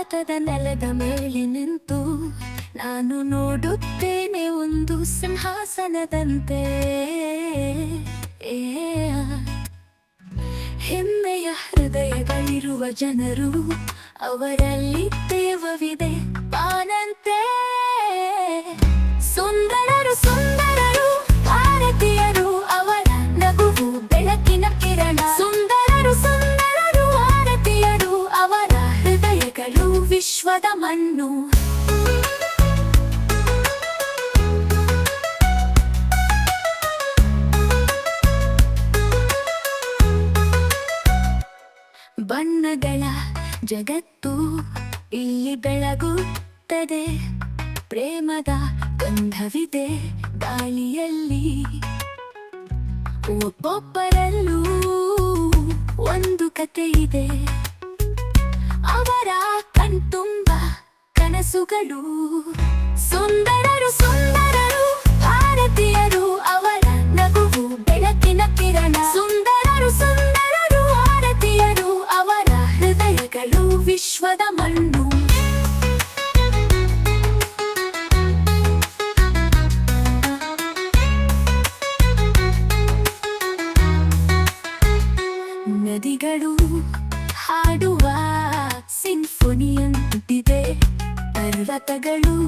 ಭಾರತದ ನೆಲದ ಮೇಲೆ ನಿಂತು ನಾನು ನೋಡುತ್ತೇನೆ ಒಂದು ಸಿಂಹಾಸನದಂತೆ. ಹೆಮ್ಮೆಯ ಹೃದಯಗಳಿರುವ ಜನರು ಅವರಲ್ಲಿ ದೇವವಿದೆ ಬಾನಂತೆ ಸುಂದರರು ಸುಂದರರು ವಿಶ್ವದ ಮಣ್ಣು. ಬಣ್ಣಗಳ ಜಗತ್ತು ಇಲ್ಲಿ ಬೆಳಗುತ್ತದೆ. ಪ್ರೇಮದ ಗಂಧವಿದೆ ಗಾಳಿಯಲ್ಲಿ. ಒಬ್ಬೊಬ್ಬರಲ್ಲೂ ಒಂದು ಕತೆ ಇದೆ ಅವರ ಕಣ್ತುಂಬ ಕನಸುಗಳು ಸುಂದರರು ಸುಂದರರು ಪರ್ವತಗಳು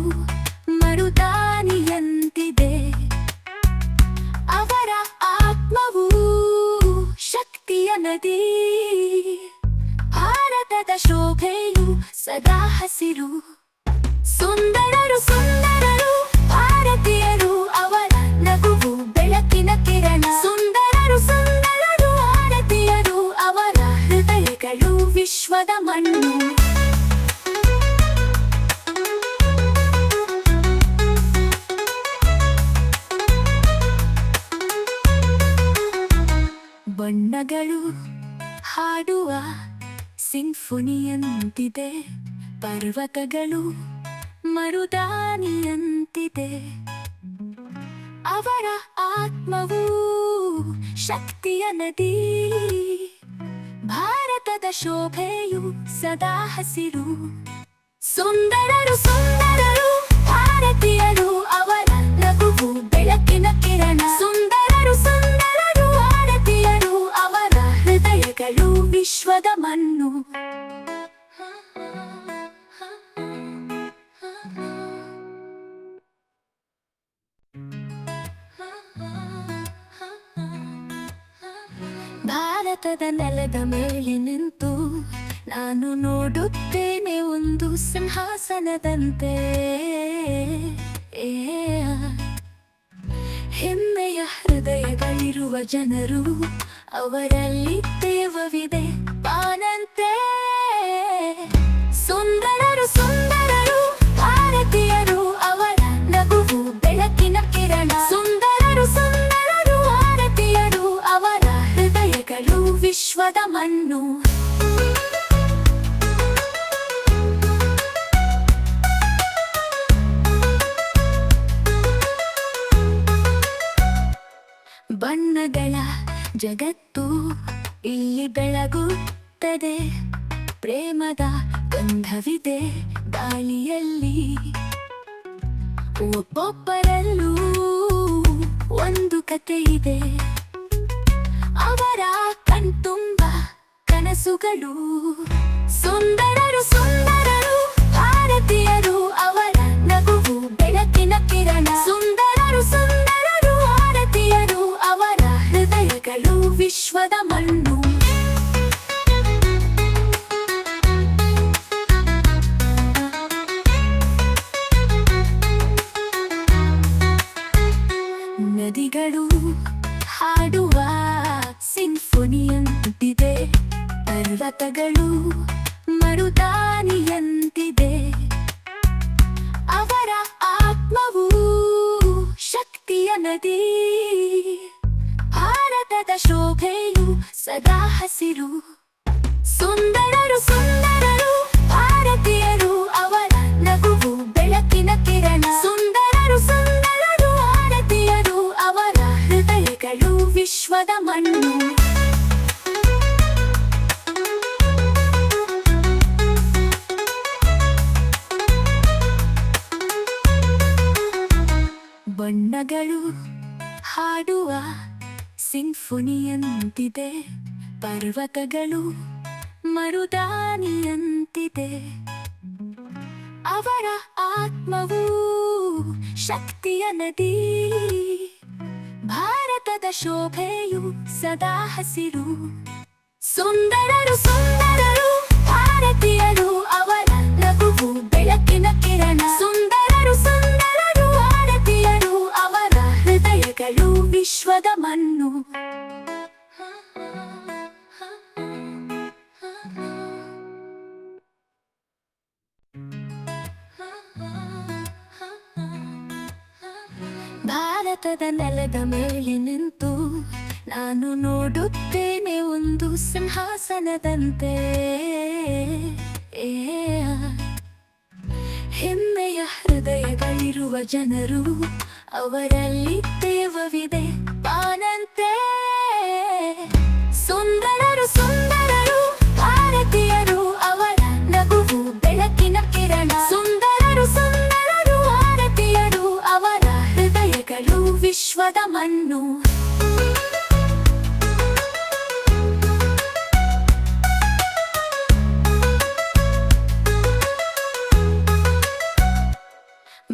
ಬಣ್ಣಗಳು ಹಾಡುವ ಸಿಂಫುನಿಯಂತಿದೆ, ಪರ್ವತಗಳು ಮರುದಾನಿಯಂತಿದೆ. ಅವರ ಆತ್ಮವು ಶಕ್ತಿಯ ನದಿ. ಭಾರತದ ಶೋಭೆಯು ಸದಾ ಹಸಿರು. ಸುಂದರರು ಸುಂದರರು, ಭಾರತೀಯರು ಅವರ ನಗುವು ಬೆಳಕಿನ ಕಿರಣ. ವಿಶ್ವದ ಮಣ್ಣು. ಭಾರತದ ನೆಲದ ಮೇಲೆ ನಿಂತು ನಾನು ನೋಡುತ್ತೇನೆ ಒಂದು ಸಿಂಹಾಸನದಂತೆ. ಏ, ಹೆಮ್ಮೆಯ ಹೃದಯಗಳಿರುವ ಜನರು ಅವರಲ್ಲಿ ದೇವವಿದೆ ಬಾನಂತೆ ಜಗತ್ತು ಇಲ್ಲಿ ಬೆಳಗುತ್ತದೆ. ಪ್ರೇಮದ ಗಂಧವಿದೆ ಗಾಳಿಯಲ್ಲಿ. ಒಬ್ಬೊಬ್ಬರಲ್ಲೂ ಒಂದು ಕತೆ ಇದೆ. ಅವರ ಕಣ್ತುಂಬ ಕನಸುಗಳು. ಸುಂದರರು ಸುಂದರರು, ಭಾರತೀಯರು ಅವರ ನದಿಗಳು ಹಾಡುವ ಸಿಂಫೋನಿಯಂತಿದೆ ಪರ್ವತಗಳು ಮರುದಾನಿಯಂತಿದೆ. ಅವರ ಆತ್ಮವು ಶಕ್ತಿಯ ನದಿ. ಭಾರತದ ಶೋಭೆಯು ಸದಾ ಹಸಿರು. ಸುಂದರರು ಸುಂದರರು ಸೊಗಸಾದ ಮಣ್ಣು. ಬಣ್ಣಗಳು ಹಾಡುವ ಸಿಂಫುನಿಯಂತಿದೆ ಪರ್ವತಗಳು ಮರುದಾನಿಯಂತಿದೆ. ಅವರ ಆತ್ಮವು ಶಕ್ತಿಯ ನದಿ ಭಾರ ಭಾರತದ ಶೋಭೆಯು ಸದಾ ಹಸಿರು. ಸುಂದರರು ಸುಂದರರು ಭಾರತೀಯರು ಅವರ ನಗುವು ಬೆಳಕಿನ ಕಿರಣ. ಸುಂದರರು ಸುಂದರರು ಭಾರತೀಯರು ಅವರ ಹೃದಯಗಳು ವಿಶ್ವದ ಮಣ್ಣು. ಭಾರತದ ನೆಲದ ಮೇಲೆ ನಿಂತು ನಾನು ನೋಡುತ್ತೇನೆ ಒಂದು ಸಿಂಹಾಸನದಂತೆ. ಹೆಮ್ಮೆಯ ಹೃದಯಗಳಿರುವ ಜನರು ಅವರಲ್ಲಿ ದೇವವಿದೆ ಬಾನಂತೆ ಸುಂದರರು ಸುಂದರರು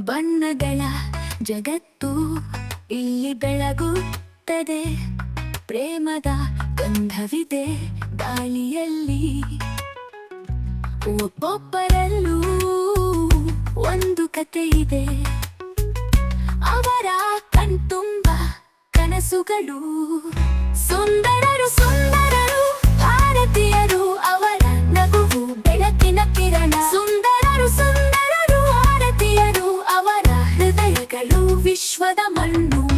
ಬಣ್ಣಗಳ ಜಗತ್ತು ಇಲ್ಲಿ ಬೆಳಗುತ್ತದೆ. ಪ್ರೇಮದ ಗಂಧವಿದೆ ಗಾಳಿಯಲ್ಲಿ. ಒಬ್ಬೊಬ್ಬರಲ್ಲೂ ಒಂದು ಕತೆ ಇದೆ. ಅವರ ಕಣ್ತುಂಬ ಕನಸುಗಳು ಸುಂದರರು ಸುಂದರರು ವಿಶ್ವದ ಮಣ್ಣು.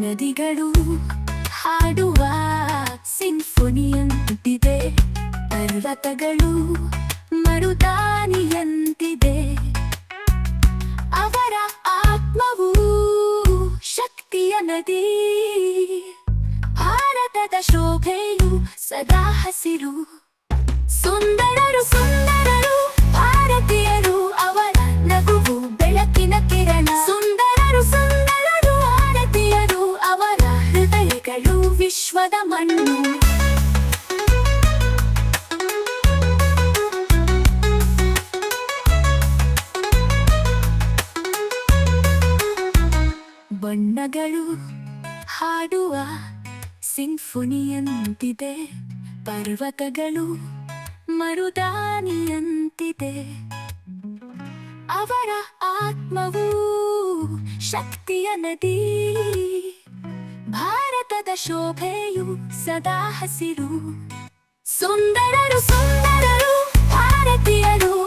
ನದಿಗಳು ಹಾಡುವ ಸಿಂಫೋನಿಯಂತಿದೆ ಪರ್ವತಗಳು ಮರುದಾನಿಯಂತಿದೆ. ಅವರ ಆತ್ಮವು ಶಕ್ತಿಯ ನದಿ. ಭಾರತದ ಶೋಭೆಯು, ಸದಾ ಹಸಿರು. ಸುಂದರರು ಸುಂದರರು, ಭಾರತೀಯರು ಅವರ ನಗುವು ಬೆಳಕಿನ ಕಿರಣ. ಸುಂದರರು ಸುಂದರರು, ಭಾರತೀಯರು ಅವರ ಹೃದಯಗಳು ವಿಶ್ವದ ಮಣ್ಣು. ಬಣ್ಣಗಳು ಹಾಡುವ ಸಿಂಫುನಿಯಂತಿದೆ ಪರ್ವತಗಳು ಮರುದಾನಿಯಂತಿದೆ. ಅವರ ಆತ್ಮವು ಶಕ್ತಿಯ ನದಿ. ಭಾರತದ ಶೋಭೆಯು ಸದಾ ಹಸಿರು. ಸುಂದರರು ಸುಂದರರು ಭಾರತೀಯರು.